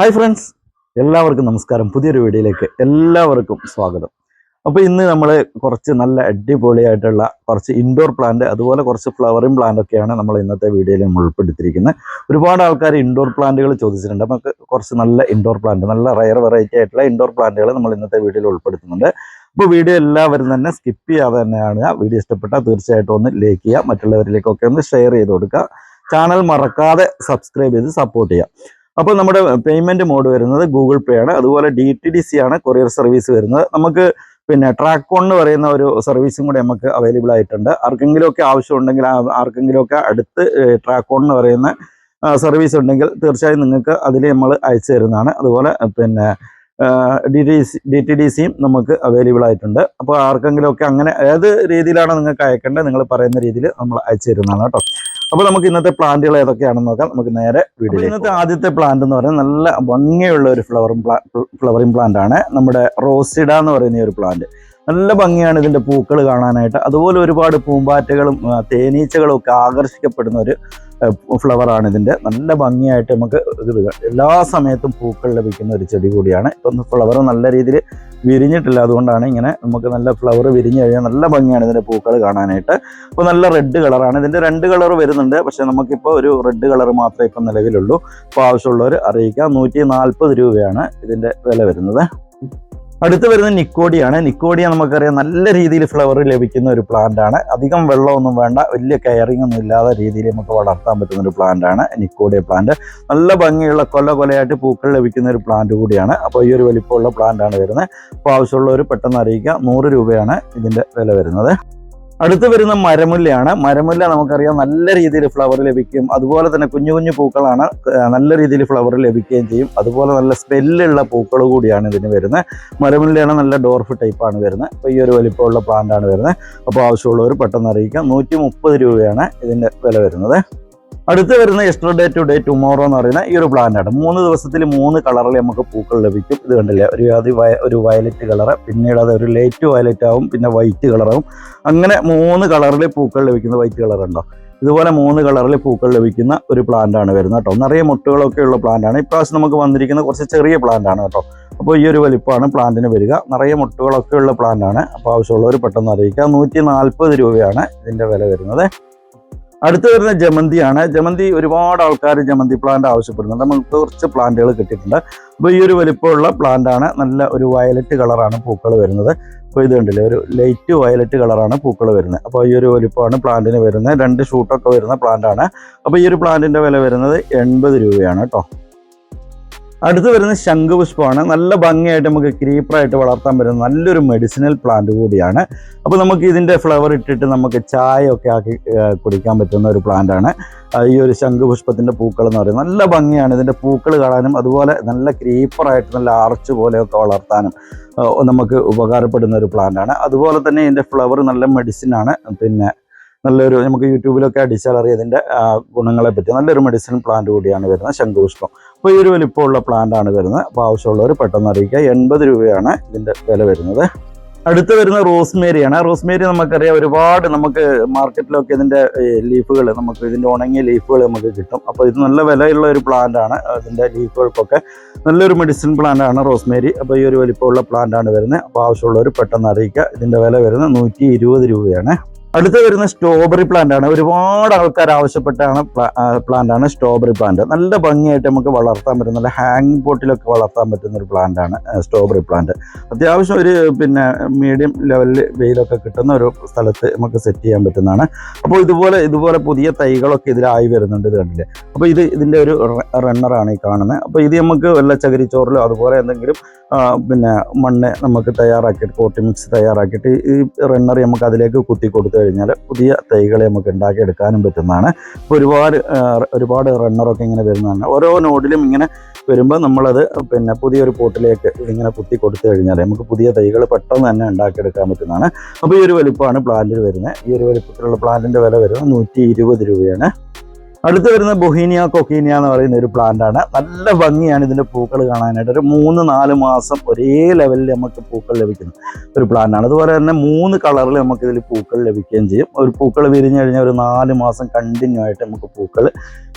Hi friends എല്ലാവർക്കും നമസ്കാരം. പുതിയൊരു വീഡിയോയിലേക്ക് എല്ലാവർക്കും സ്വാഗതം. അപ്പോൾ ഇന്ന് നമ്മൾ കുറച്ച് നല്ല അടിപൊളിയായിട്ടുള്ള കുറച്ച് ഇൻഡോർ പ്ലാന്റ് അതുപോലെ കുറച്ച് ഫ്ലവറിങ് പ്ലാന്റ് ഒക്കെയാണ് നമ്മൾ ഇന്നത്തെ വീഡിയോയിൽ നമ്മൾ ഉൾപ്പെടുത്തിയിരിക്കുന്നത്. ഒരുപാട് ആൾക്കാർ ഇൻഡോർ പ്ലാന്റുകൾ ചോദിച്ചിട്ടുണ്ട്. നമുക്ക് കുറച്ച് നല്ല ഇൻഡോർ പ്ലാന്റ് നല്ല റയർ വെറൈറ്റി ആയിട്ടുള്ള ഇൻഡോർ പ്ലാന്റുകൾ നമ്മൾ ഇന്നത്തെ വീഡിയോയിൽ ഉൾപ്പെടുത്തുന്നുണ്ട്. അപ്പോൾ വീഡിയോ എല്ലാവരും തന്നെ സ്കിപ്പ് ചെയ്യാതെ തന്നെയാണ്. വീഡിയോ ഇഷ്ടപ്പെട്ടാൽ തീർച്ചയായിട്ടും ഒന്ന് ലൈക്ക് ചെയ്യുക. മറ്റുള്ളവരിലേക്കൊക്കെ ഒന്ന് ഷെയർ ചെയ്ത് കൊടുക്കുക. ചാനൽ മറക്കാതെ സബ്സ്ക്രൈബ് ചെയ്ത് സപ്പോർട്ട് ചെയ്യുക. അപ്പോൾ നമ്മുടെ പേയ്മെന്റ് മോഡ് വരുന്നത് ഗൂഗിൾ പേ ആണ്. അതുപോലെ ഡി ടി ഡി സി ആണ് കൊറിയർ സർവീസ് വരുന്നത്. നമുക്ക് പിന്നെ ട്രാക്കോൺ എന്ന് പറയുന്ന ഒരു സർവീസും കൂടി നമുക്ക് അവൈലബിൾ ആയിട്ടുണ്ട്. ആർക്കെങ്കിലുമൊക്കെ ആവശ്യമുണ്ടെങ്കിൽ ആർക്കെങ്കിലുമൊക്കെ അടുത്ത് ട്രാക്കോൺ എന്ന് പറയുന്ന സർവീസ് ഉണ്ടെങ്കിൽ തീർച്ചയായും നിങ്ങൾക്ക് അതിൽ നമ്മൾ അയച്ചു തരുന്നതാണ്. അതുപോലെ പിന്നെ D T C D T D സിയും നമുക്ക് അവൈലബിൾ ആയിട്ടുണ്ട്. അപ്പോൾ ആർക്കെങ്കിലുമൊക്കെ അങ്ങനെ ഏത് രീതിയിലാണ് നിങ്ങൾക്ക് അയക്കേണ്ടത്? നിങ്ങൾ പറയുന്ന രീതിയിൽ നമ്മൾ അയച്ചു തരുന്നതാണ് കേട്ടോ. അപ്പോൾ നമുക്ക് ഇന്നത്തെ പ്ലാന്റുകൾ ഏതൊക്കെയാണെന്ന് നോക്കാം. നമുക്ക് നേരെ വീഡിയോ ഇന്നത്തെ ആദ്യത്തെ പ്ലാന്റ് എന്ന് പറയുന്നത് നല്ല ഭംഗിയുള്ള ഒരു ഫ്ലവറിംഗ് പ്ലാ ഫ്ലവറിംഗ് പ്ലാന്റ് ആണ്. നമ്മുടെ റോസിഡ എന്ന് പറയുന്ന ഒരു പ്ലാന്റ് നല്ല ഭംഗിയാണ് ഇതിന്റെ പൂക്കൾ കാണാനായിട്ട്. അതുപോലെ ഒരുപാട് പൂമ്പാറ്റകളും തേനീച്ചകളും ഒക്കെ ആകർഷിക്കപ്പെടുന്ന ഒരു ഫ്ലവറാണ് ഇതിന്റെ. നല്ല ഭംഗിയായിട്ട് നമുക്ക് ഇത് എല്ലാ സമയത്തും പൂക്കൾ ലഭിക്കുന്ന ഒരു ചെടി കൂടിയാണ്. ഇപ്പം ഫ്ലവർ നല്ല രീതിയിൽ വിരിഞ്ഞിട്ടില്ല. അതുകൊണ്ടാണ് ഇങ്ങനെ നമുക്ക് നല്ല ഫ്ലവർ വിരിഞ്ഞു കഴിഞ്ഞാൽ നല്ല ഭംഗിയാണ് ഇതിന്റെ പൂക്കൾ കാണാനായിട്ട്. അപ്പോൾ നല്ല റെഡ് കളറാണ് ഇതിന്റെ രണ്ട് കളർ വരുന്നുണ്ട്. പക്ഷേ നമുക്കിപ്പോൾ ഒരു റെഡ് കളർ മാത്രമേ ഇപ്പം നിലവിലുള്ളൂ. അപ്പോൾ ആവശ്യമുള്ളവർ അറിയിക്കാം. നൂറ്റി രൂപയാണ് ഇതിന്റെ വില വരുന്നത്. അടുത്ത് വരുന്നത് നിക്കോഡിയാണ് നിക്കോഡിയ നമുക്കറിയാം നല്ല രീതിയിൽ ഫ്ലവർ ലഭിക്കുന്ന ഒരു പ്ലാന്റ് ആണ്. അധികം വെള്ളമൊന്നും വേണ്ട വലിയ കെയറിംഗ് ഒന്നും ഇല്ലാത്ത രീതിയിൽ നമുക്ക് വളർത്താൻ പറ്റുന്ന ഒരു പ്ലാന്റ് ആണ് നിക്കോഡിയ പ്ലാന്റ് നല്ല ഭംഗിയുള്ള കൊല കൊലയായിട്ട് പൂക്കൾ ലഭിക്കുന്ന ഒരു പ്ലാന്റ് കൂടിയാണ്. അപ്പോൾ ഈ ഒരു വലിപ്പമുള്ള പ്ലാന്റ് ആണ് വരുന്നത്. അപ്പോൾ ആവശ്യമുള്ളവർ പെട്ടെന്ന് അറിയിക്കുക. നൂറ് രൂപയാണ് ഇതിന്റെ വില വരുന്നത്. അടുത്ത് വരുന്ന മരമുല്ലയാണ്. മരമുല്ല നമുക്കറിയാം നല്ല രീതിയിൽ ഫ്ലവർ ലഭിക്കും. അതുപോലെ തന്നെ കുഞ്ഞു കുഞ്ഞു പൂക്കളാണ് നല്ല രീതിയിൽ ഫ്ലവർ ലഭിക്കുകയും ചെയ്യും. അതുപോലെ നല്ല സ്മെല്ലുള്ള പൂക്കൾ കൂടിയാണ് ഇതിന് വരുന്നത്. മരമുല്ലയാണ് നല്ല ഡോർഫ് ടൈപ്പാണ് വരുന്നത്. അപ്പോൾ ഈ ഒരു വലിപ്പമുള്ള പ്ലാന്റ് ആണ് വരുന്നത്. അപ്പോൾ ആവശ്യമുള്ളവർ പെട്ടെന്ന് അറിയിക്കാം. നൂറ്റി രൂപയാണ് ഇതിന്റെ വില വരുന്നത്. അടുത്ത് വരുന്ന എസ്റ്റർഡേ ടു ഡേ ടുമോറോ എന്ന് പറയുന്ന ഈ ഒരു പ്ലാന്റാണ് മൂന്ന് ദിവസത്തിൽ മൂന്ന് കളറിൽ നമുക്ക് പൂക്കൾ ലഭിക്കും. ഇത് കണ്ടില്ലേ? ഒരു അതി ഒരു വയലറ്റ് കളറ് പിന്നീട് അത് ഒരു ലൈറ്റ് വയലറ്റ് ആവും പിന്നെ വൈറ്റ് കളറാവും അങ്ങനെ മൂന്ന് കളറിൽ പൂക്കൾ ലഭിക്കുന്ന വൈറ്റ് കളർ ഉണ്ടോ? ഇതുപോലെ മൂന്ന് കളറിൽ പൂക്കൾ ലഭിക്കുന്ന ഒരു പ്ലാന്റാണ് വരുന്നത് കേട്ടോ. നിറയെ മുട്ടുകളൊക്കെ ഉള്ള പ്ലാന്റ് ആണ്. ഇപ്രാവശ്യം നമുക്ക് വന്നിരിക്കുന്ന കുറച്ച് ചെറിയ പ്ലാന്റ് ആണ് കേട്ടോ. അപ്പോൾ ഈ ഒരു വലിപ്പമാണ് പ്ലാന്റിന് വരിക. നിറയെ മുട്ടുകളൊക്കെ ഉള്ള പ്ലാന്റ് ആണ്. അപ്പോൾ ആവശ്യമുള്ളവർ പെട്ടെന്ന് അറിയിക്കുക. നൂറ്റി രൂപയാണ് ഇതിന്റെ വില വരുന്നത്. അടുത്ത് വരുന്ന ജമന്തിയാണ്. ജമന്തി ഒരുപാട് ആൾക്കാർ ജമന്തി പ്ലാന്റ് ആവശ്യപ്പെടുന്നുണ്ട്. നമ്മൾ കുറച്ച് പ്ലാന്റുകൾ കിട്ടിയിട്ടുണ്ട്. അപ്പോൾ ഈ ഒരു വലിപ്പമുള്ള പ്ലാന്റാണ് നല്ല ഒരു വയലറ്റ് കളറാണ് പൂക്കൾ വരുന്നത്. അപ്പോൾ ഇത് കണ്ടില്ലേ ഒരു ലൈറ്റ് വയലറ്റ് കളറാണ് പൂക്കൾ വരുന്നത്. അപ്പോൾ ഈ ഒരു വലിപ്പമാണ് പ്ലാന്റിന് വരുന്നത്. രണ്ട് ഷൂട്ടൊക്കെ വരുന്ന പ്ലാന്റാണ് അപ്പോൾ ഈ ഒരു പ്ലാന്റിന്റെ വില വരുന്നത് എൺപത് രൂപയാണ് കേട്ടോ. അടുത്ത് വരുന്ന ശംഖുപുഷ്പമാണ്. നല്ല ഭംഗിയായിട്ട് നമുക്ക് ക്രീപ്പറായിട്ട് വളർത്താൻ പറ്റുന്ന നല്ലൊരു മെഡിസിനൽ പ്ലാന്റ് കൂടിയാണ്. അപ്പോൾ നമുക്ക് ഇതിന്റെ ഫ്ലവർ ഇട്ടിട്ട് നമുക്ക് ചായ ഒക്കെ ആക്കി കുടിക്കാൻ പറ്റുന്ന ഒരു പ്ലാന്റാണ് ഈ ഒരു ശംഖുപുഷ്പത്തിന്റെ പൂക്കൾ എന്ന് പറയുന്നത് നല്ല ഭംഗിയാണ്. ഇതിന്റെ പൂക്കൾ കാണാനും അതുപോലെ നല്ല ക്രീപ്പറായിട്ട് നല്ല ആർച്ച് പോലെയൊക്കെ വളർത്താനും നമുക്ക് ഉപകാരപ്പെടുന്ന ഒരു പ്ലാന്റാണ് അതുപോലെ തന്നെ ഇതിന്റെ ഫ്ലവർ നല്ല മെഡിസിൻ ആണ്. പിന്നെ നല്ലൊരു നമുക്ക് യൂട്യൂബിലൊക്കെ അടിച്ചാൽ അറിയാം ഗുണങ്ങളെ പറ്റി നല്ലൊരു മെഡിസിൻ പ്ലാന്റ് കൂടിയാണ് വരുന്നത് ശംഖുപുഷ്പം. അപ്പോൾ ഈ ഒരു വലിപ്പമുള്ള പ്ലാന്റ് ആണ് വരുന്നത്. അപ്പോൾ ആവശ്യമുള്ളവർ പെട്ടെന്ന് അറിയിക്കുക. എൺപത് രൂപയാണ് ഇതിന്റെ വില വരുന്നത്. അടുത്ത് വരുന്ന റോസ്മേരിയാണ്. റോസ്മേരി നമുക്കറിയാം ഒരുപാട് നമുക്ക് മാർക്കറ്റിലൊക്കെ ഇതിന്റെ ലീഫുകൾ നമുക്ക് ഇതിന്റെ ഉണങ്ങിയ ലീഫുകൾ നമുക്ക് കിട്ടും. അപ്പോൾ ഇത് നല്ല വിലയുള്ള ഒരു പ്ലാന്റ് ആണ്. ഇതിന്റെ ലീഫുകൾക്കൊക്കെ നല്ലൊരു മെഡിസിൻ പ്ലാന്റാണ് റോസ്മേരി. അപ്പോൾ ഈ ഒരു വലിപ്പമുള്ള പ്ലാന്റ് ആണ് വരുന്നത്. അപ്പോൾ ആവശ്യമുള്ളവർ പെട്ടെന്ന് അറിയിക്കുക. ഇതിന്റെ വില വരുന്നത് നൂറ്റി രൂപയാണ്. അടുത്ത് വരുന്ന സ്ട്രോബെറി പ്ലാന്റ് ആണ്. ഒരുപാട് ആൾക്കാർ ആവശ്യപ്പെട്ടാണ് പ്ലാന്റ് ആണ് സ്ട്രോബെറി പ്ലാന്റ് നല്ല ഭംഗിയായിട്ട് നമുക്ക് വളർത്താൻ പറ്റും. നല്ല ഹാങ് പോട്ടിലൊക്കെ വളർത്താൻ പറ്റുന്ന ഒരു പ്ലാന്റ് ആണ് സ്ട്രോബെറി പ്ലാന്റ് അത്യാവശ്യം ഒരു പിന്നെ മീഡിയം ലെവലിൽ വെയിലൊക്കെ കിട്ടുന്ന ഒരു സ്ഥലത്ത് നമുക്ക് സെറ്റ് ചെയ്യാൻ പറ്റുന്നതാണ്. അപ്പോൾ ഇതുപോലെ ഇതുപോലെ പുതിയ തൈകളൊക്കെ ഇതിലായി വരുന്നുണ്ട് ഇത് കണ്ടില്ലേ? അപ്പോൾ ഇത് ഇതിന്റെ ഒരു റണ്ണറാണ് ഈ കാണുന്നത് അപ്പോൾ ഇത് നമുക്ക് വല്ല ചകിരിച്ചോറിലോ അതുപോലെ എന്തെങ്കിലും പിന്നെ മണ്ണ് നമുക്ക് തയ്യാറാക്കിയിട്ട് പോട്ടി മിക്സ് തയ്യാറാക്കിയിട്ട് ഈ റണ്ണർ നമുക്ക് അതിലേക്ക് കുത്തി കൊടുത്തു കഴിഞ്ഞാൽ പുതിയ തൈകളെ നമുക്ക് ഉണ്ടാക്കിയെടുക്കാനും പറ്റുന്നതാണ്. ഇപ്പോൾ ഒരുപാട് ഒരുപാട് റണ്ണറൊക്കെ ഇങ്ങനെ വരുന്നതാണ്. ഓരോ നോഡിലും ഇങ്ങനെ വരുമ്പോൾ നമ്മളത് പിന്നെ പുതിയൊരു പോട്ടിലേക്ക് ഇതിങ്ങനെ കുത്തി കൊടുത്തു കഴിഞ്ഞാൽ നമുക്ക് പുതിയ തൈകൾ പെട്ടെന്ന് തന്നെ ഉണ്ടാക്കിയെടുക്കാൻ പറ്റുന്നതാണ്. അപ്പോൾ ഈ ഒരു വലിപ്പമാണ് പ്ലാന്റിൽ വരുന്നത്. ഈ ഒരു വലിപ്പത്തിലുള്ള പ്ലാന്റിന്റെ വില വരുന്നത് നൂറ്റി രൂപയാണ്. അടുത്ത് വരുന്ന ബൊഹീനിയ കൊക്കീനിയ എന്ന് പറയുന്ന ഒരു പ്ലാന്റ് ആണ്. നല്ല ഭംഗിയാണ് ഇതിന്റെ പൂക്കൾ കാണാനായിട്ട്. ഒരു മൂന്ന് നാല് മാസം ഒരേ ലെവലിൽ നമുക്ക് പൂക്കൾ ലഭിക്കുന്ന ഒരു പ്ലാന്റ് ആണ്. അതുപോലെ തന്നെ മൂന്ന് കളറിൽ നമുക്ക് ഇതിൽ പൂക്കൾ ലഭിക്കുകയും ചെയ്യും. ഒരു പൂക്കൾ വിരിഞ്ഞു കഴിഞ്ഞാൽ ഒരു നാല് മാസം കണ്ടിന്യൂ ആയിട്ട് നമുക്ക് പൂക്കൾ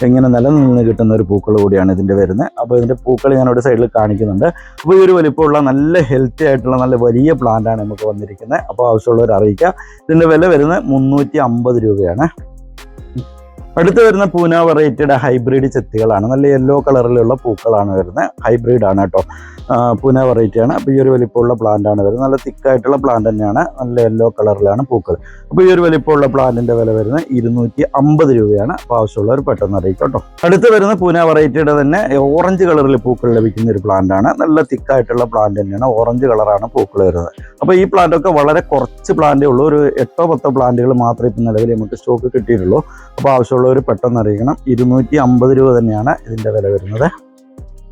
ഇങ്ങനെ നിലനിന്ന് കിട്ടുന്ന ഒരു പൂക്കൾ കൂടിയാണ് ഇതിന്റെ വരുന്നത്. അപ്പോൾ ഇതിന്റെ പൂക്കൾ ഞാൻ ഒരു സൈഡിൽ കാണിക്കുന്നുണ്ട്. അപ്പോൾ ഈ ഒരു വലിപ്പമുള്ള നല്ല ഹെൽത്തി ആയിട്ടുള്ള നല്ല വലിയ പ്ലാന്റ് ആണ് നമുക്ക് വന്നിരിക്കുന്നത്. അപ്പോൾ ആവശ്യമുള്ളവർ അറിയിക്കുക ഇതിന്റെ വില വരുന്നത് മുന്നൂറ്റി രൂപയാണ്. അടുത്ത് വരുന്ന പൂന വെറൈറ്റിയുടെ ഹൈബ്രിഡ് ചെത്തികളാണ്. നല്ല യെല്ലോ കളറിലുള്ള പൂക്കളാണ് വരുന്നത്. ഹൈബ്രിഡ് ആണ് കേട്ടോ പൂന വെറൈറ്റിയാണ് അപ്പോൾ ഈ ഒരു വലിപ്പമുള്ള പ്ലാന്റ് ആണ് വരുന്നത്. നല്ല തിക്കായിട്ടുള്ള പ്ലാന്റ് തന്നെയാണ്. നല്ല യെല്ലോ കളറിലാണ് പൂക്കൾ. അപ്പോൾ ഈ ഒരു വലിപ്പമുള്ള പ്ലാന്റിന്റെ വില വരുന്നത് ഇരുന്നൂറ്റി അമ്പത് രൂപയാണ്. അപ്പോൾ ആവശ്യമുള്ളവർ പെട്ടെന്ന് അറിയിക്കും കേട്ടോ അടുത്ത് വരുന്ന പൂന വെറൈറ്റിയുടെ തന്നെ ഓറഞ്ച് കളറിൽ പൂക്കൾ ലഭിക്കുന്ന ഒരു പ്ലാന്റാണ് നല്ല തിക്കായിട്ടുള്ള പ്ലാന്റ് തന്നെയാണ്. ഓറഞ്ച് കളറാണ് പൂക്കൾ വരുന്നത്. അപ്പോൾ ഈ പ്ലാന്റൊക്കെ വളരെ കുറച്ച് പ്ലാന്റേ ഉള്ളൂ. ഒരു എട്ടോ പത്തോ പ്ലാന്റുകൾ മാത്രമേ ഇപ്പം നിലവിൽ നമുക്ക് സ്റ്റോക്ക് കിട്ടിയിട്ടുള്ളൂ. അപ്പോൾ ആവശ്യമുള്ളവർ പെട്ടെന്ന് അറിയിക്കണം. ഇരുന്നൂറ്റി അമ്പത് രൂപ തന്നെയാണ് ഇതിന്റെ വില വരുന്നത്.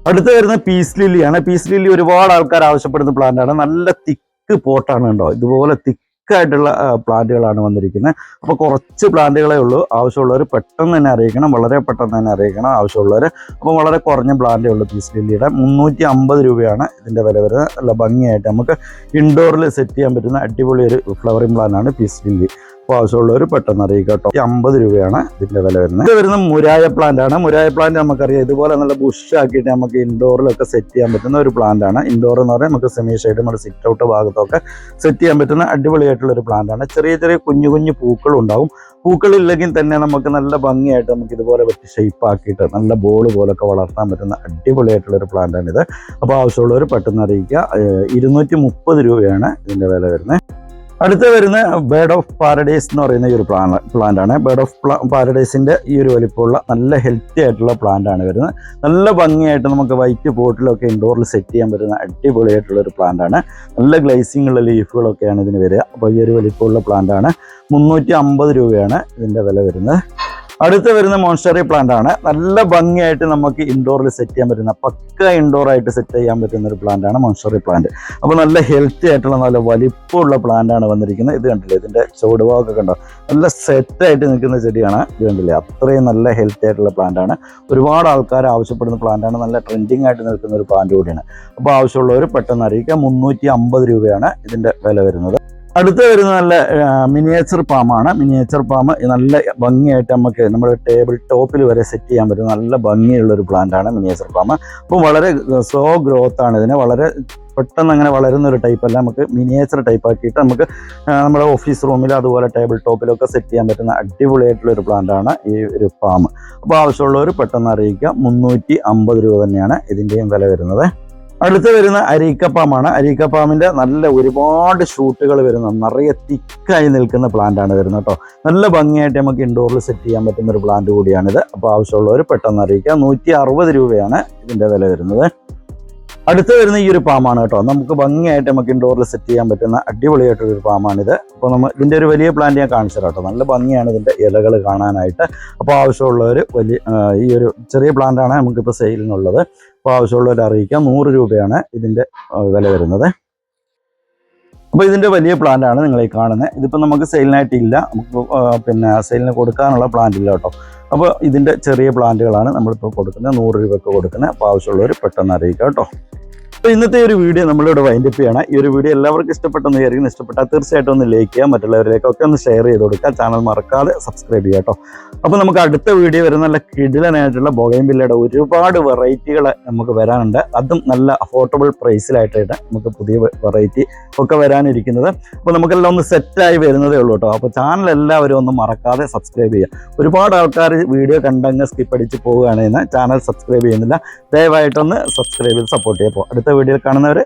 അടുത്ത് വരുന്ന പീസ് ലില്ലിയാണ്. പീസ് ലില്ലി ഒരുപാട് ആൾക്കാർ ആവശ്യപ്പെടുന്ന പ്ലാന്റാണ് നല്ല തിക്ക് പോട്ടാണ് കേട്ടോ. ഇതുപോലെ തിക്കായിട്ടുള്ള പ്ലാന്റുകളാണ് വന്നിരിക്കുന്നത്. അപ്പോൾ കുറച്ച് പ്ലാന്റുകളേ ഉള്ളൂ. ആവശ്യമുള്ളവർ പെട്ടെന്ന് തന്നെ അറിയിക്കണം. വളരെ പെട്ടെന്ന് തന്നെ അറിയിക്കണം ആവശ്യമുള്ളവർ അപ്പോൾ വളരെ കുറഞ്ഞ പ്ലാന്റേ ഉള്ളൂ പീസ് ലില്ലിയുടെ. മുന്നൂറ്റി അമ്പത് രൂപയാണ് ഇതിന്റെ വില വരുന്നത്. നല്ല ഭംഗിയായിട്ട് നമുക്ക് ഇൻഡോറിൽ സെറ്റ് ചെയ്യാൻ പറ്റുന്ന അടിപൊളി ഒരു ഫ്ലവറിംഗ് പ്ലാന്റ് ആണ് പീസ് ലില്ലി. അപ്പോൾ ആവശ്യമുള്ളവർ പെട്ടെന്ന് അറിയിക്കുക കേട്ടോ. അമ്പത് രൂപയാണ് ഇതിന്റെ വില വരുന്നത്. ഇത് വരുന്ന മുരായ പ്ലാന്റ് ആണ്. മുരായ പ്ലാന്റ് നമുക്കറിയാം ഇതുപോലെ നല്ല ബുഷ് ആക്കിയിട്ട് നമുക്ക് ഇൻഡോറിലൊക്കെ സെറ്റ് ചെയ്യാൻ പറ്റുന്ന ഒരു പ്ലാന്റ് ആണ്. ഇൻഡോർ എന്ന് പറഞ്ഞാൽ നമുക്ക് സെമി ഷെയ്ഡ് നമ്മുടെ സിറ്റ് ഔട്ട് ഭാഗത്തൊക്കെ സെറ്റ് ചെയ്യാൻ പറ്റുന്ന അടിപൊളിയായിട്ടുള്ള ഒരു പ്ലാന്റ് ആണ്. ചെറിയ ചെറിയ കുഞ്ഞു കുഞ്ഞു പൂക്കൾ ഉണ്ടാവും. പൂക്കളില്ലെങ്കിൽ തന്നെ നമുക്ക് നല്ല ഭംഗിയായിട്ട് നമുക്ക് ഇതുപോലെ വെട്ടി ഷേപ്പ് ആക്കിയിട്ട് നല്ല ബോൾ പോലൊക്കെ വളർത്താൻ പറ്റുന്ന അടിപൊളിയായിട്ടുള്ള ഒരു പ്ലാന്റ് ആണ് ഇത് അപ്പോൾ ആവശ്യമുള്ളവർ പെട്ടെന്ന് അറിയിക്കുക. ഇരുന്നൂറ്റി മുപ്പത് രൂപയാണ് ഇതിന്റെ വില വരുന്നത്. അടുത്ത് വരുന്ന ബേർഡ് ഓഫ് പാരഡൈസ് എന്ന് പറയുന്ന ഈ ഒരു പ്ലാന്റ് ആണ്. ബേർഡ് ഓഫ് പാരഡൈസിന്റെ ഈ ഒരു വലിപ്പമുള്ള നല്ല ഹെൽത്തി ആയിട്ടുള്ള പ്ലാന്റ് ആണ് വരുന്നത്. നല്ല ഭംഗിയായിട്ട് നമുക്ക് വൈറ്റ് പോട്ടിലൊക്കെ ഇൻഡോറിൽ സെറ്റ് ചെയ്യാൻ പറ്റുന്ന അടിപൊളിയായിട്ടുള്ള ഒരു പ്ലാന്റ് ആണ്. നല്ല ഗ്ലേസിംഗ് ഉള്ള ലീഫുകളൊക്കെയാണ് ഇതിന് വരിക. അപ്പോൾ ഈ ഒരു വലിപ്പമുള്ള പ്ലാന്റ് ആണ്. മുന്നൂറ്റി അമ്പത് രൂപയാണ് ഇതിന്റെ വില വരുന്നത്. അടുത്ത് വരുന്ന മോൺസ്റ്ററി പ്ലാന്റ് ആണ്. നല്ല ഭംഗിയായിട്ട് നമുക്ക് ഇൻഡോറിൽ സെറ്റ് ചെയ്യാൻ പറ്റുന്ന പക്ക ഇൻഡോർ ആയിട്ട് സെറ്റ് ചെയ്യാൻ പറ്റുന്ന ഒരു പ്ലാന്റ് ആണ് മോൺസ്റ്ററി പ്ലാന്റ് അപ്പോൾ നല്ല ഹെൽത്തി ആയിട്ടുള്ള നല്ല വലിപ്പമുള്ള പ്ലാന്റ് ആണ് വന്നിരിക്കുന്നത്. ഇത് കണ്ടില്ലേ? ഇതിന്റെ ചുവടുഭാഗമൊക്കെ കണ്ടോ? നല്ല സെറ്റ് ആയിട്ട് നിൽക്കുന്ന ചെടിയാണ് ഇത് കണ്ടില്ലേ? അത്രയും നല്ല ഹെൽത്തി ആയിട്ടുള്ള പ്ലാന്റ് ആണ്. ഒരുപാട് ആൾക്കാർ ആവശ്യപ്പെടുന്ന പ്ലാന്റ് ആണ്. നല്ല ട്രെൻഡിങ് ആയിട്ട് നിൽക്കുന്ന ഒരു പ്ലാന്റ് കൂടിയാണ്. അപ്പോൾ ആവശ്യമുള്ളവർ പെട്ടെന്ന് അറിയിക്കുക മുന്നൂറ്റി അമ്പത് രൂപയാണ് ഇതിന്റെ വില വരുന്നത്. അടുത്ത് വരുന്ന നല്ല മിനിയേച്ചർ പാമാണ് മിനിയേച്ചർ പാം നല്ല ഭംഗിയായിട്ട് നമുക്ക് നമ്മുടെ ടേബിൾ ടോപ്പിൽ വരെ സെറ്റ് ചെയ്യാൻ പറ്റുന്ന നല്ല ഭംഗിയുള്ള ഒരു പ്ലാന്റാണ് മിനിയേച്ചർ പാമ് അപ്പോൾ വളരെ സ്ലോ ഗ്രോത്ത് ആണ് ഇതിന്. വളരെ പെട്ടെന്ന് അങ്ങനെ വളരുന്ന ഒരു ടൈപ്പ് അല്ല നമുക്ക് മിനിയേച്ചർ ടൈപ്പ് ആക്കിയിട്ട് നമുക്ക് നമ്മുടെ ഓഫീസ് റൂമിൽ അതുപോലെ ടേബിൾ ടോപ്പിലൊക്കെ സെറ്റ് ചെയ്യാൻ പറ്റുന്ന അടിപൊളിയായിട്ടുള്ള ഒരു പ്ലാന്റാണ് ഈ ഒരു പാം അപ്പോൾ ആവശ്യമുള്ളവർ പെട്ടെന്ന് അറിയിക്കുക. മുന്നൂറ്റി അമ്പത് രൂപ തന്നെയാണ് ഇതിന്റെയും വില വരുന്നത്. അടുത്ത് വരുന്ന അരീക്കപ്പാമാണ്. അരീക്കപ്പാമിന്റെ നല്ല ഒരുപാട് ഷൂട്ടുകൾ വരുന്ന നിറയെ തിക്കായി നിൽക്കുന്ന പ്ലാന്റാണ് വരുന്നത് കേട്ടോ. നല്ല ഭംഗിയായിട്ട് നമുക്ക് ഇൻഡോറിൽ സെറ്റ് ചെയ്യാൻ പറ്റുന്ന ഒരു പ്ലാന്റ് കൂടിയാണിത്. അപ്പോൾ ആവശ്യമുള്ളവർ പെട്ടെന്ന് അറിയിക്കുക നൂറ്റി രൂപയാണ് ഇതിന്റെ വില വരുന്നത്. അടുത്ത് വരുന്ന ഈ ഒരു പാമാണ് കേട്ടോ. നമുക്ക് ഭംഗിയായിട്ട് നമുക്ക് ഇൻഡോറിൽ സെറ്റ് ചെയ്യാൻ പറ്റുന്ന അടിപൊളിയായിട്ടുള്ള ഒരു പാമാണിത്. അപ്പോൾ നമ്മൾ ഇതിന്റെ ഒരു വലിയ പ്ലാന്റ് ഞാൻ കാണിച്ചു കേട്ടോ. നല്ല ഭംഗിയാണ് ഇതിന്റെ ഇലകൾ കാണാനായിട്ട്. അപ്പോൾ ആവശ്യമുള്ളവർ വലിയ ഈ ഒരു ചെറിയ പ്ലാന്റാണ് നമുക്കിപ്പോൾ സെയിലിനുള്ളത് അപ്പോൾ ആവശ്യമുള്ളവർ അറിയിക്കാം. നൂറ് രൂപയാണ് ഇതിന്റെ വില വരുന്നത്. അപ്പോൾ ഇതിന്റെ വലിയ പ്ലാന്റാണ് നിങ്ങൾ ഈ കാണുന്നത് ഇതിപ്പോൾ നമുക്ക് സെയിലിനായിട്ടില്ല നമുക്ക് പിന്നെ സെയിലിന് കൊടുക്കാനുള്ള പ്ലാന്റ് ഇല്ല കേട്ടോ. അപ്പോൾ ഇതിന്റെ ചെറിയ പ്ലാന്റുകളാണ് നമ്മളിപ്പോൾ കൊടുക്കുന്നത് നൂറ് രൂപയ്ക്ക് കൊടുക്കുന്നത് അപ്പോൾ ആവശ്യമുള്ളവർ പെട്ടെന്ന് അറിയിക്കാം കേട്ടോ. അപ്പോൾ ഇന്നത്തെ ഒരു വീഡിയോ നമ്മളിവിടെ വൈൻഡപ്പ് ചെയ്യണം. ഈ ഒരു വീഡിയോ എല്ലാവർക്കും ഇഷ്ടപ്പെട്ടെന്ന് വിചാരിക്കുന്നു. ഇഷ്ടപ്പെട്ടാൽ തീർച്ചയായിട്ടും ഒന്ന് ലൈക്ക് ചെയ്യുക മറ്റുള്ളവരിലേക്കൊക്കെ ഒന്ന് ഷെയർ ചെയ്ത് കൊടുക്കുക. ചാനൽ മറക്കാതെ സബ്സ്ക്രൈബ് ചെയ്യുക കേട്ടോ. അപ്പോൾ നമുക്ക് അടുത്ത വീഡിയോ വരുന്ന നല്ല കിടിലനായിട്ടുള്ള ബൊഗൈൻവില്ലയുടെ ഒരുപാട് വെറൈറ്റികൾ നമുക്ക് വരാനുണ്ട്. അതും നല്ല അഫോർഡബിൾ പ്രൈസിലായിട്ടായിട്ട് നമുക്ക് പുതിയ വെറൈറ്റി ഒക്കെ വരാനിരിക്കുന്നത്. അപ്പോൾ നമുക്കെല്ലാം ഒന്ന് സെറ്റായി വരുന്നതേ ഉള്ളൂ കേട്ടോ. അപ്പോൾ ചാനൽ എല്ലാവരും ഒന്ന് മറക്കാതെ സബ്സ്ക്രൈബ് ചെയ്യുക. ഒരുപാട് ആൾക്കാർ വീഡിയോ കണ്ടങ്ങ് സ്കിപ്പ് അടിച്ച് പോവുകയാണെങ്കിൽ ചാനൽ സബ്സ്ക്രൈബ് ചെയ്യുന്നില്ല. ദയവായിട്ടൊന്ന് സബ്സ്ക്രൈബ് ചെയ്ത് സപ്പോർട്ട് ചെയ്യുക. അപ്പോൾ വീഡിയോയിൽ കാണുന്നവരെ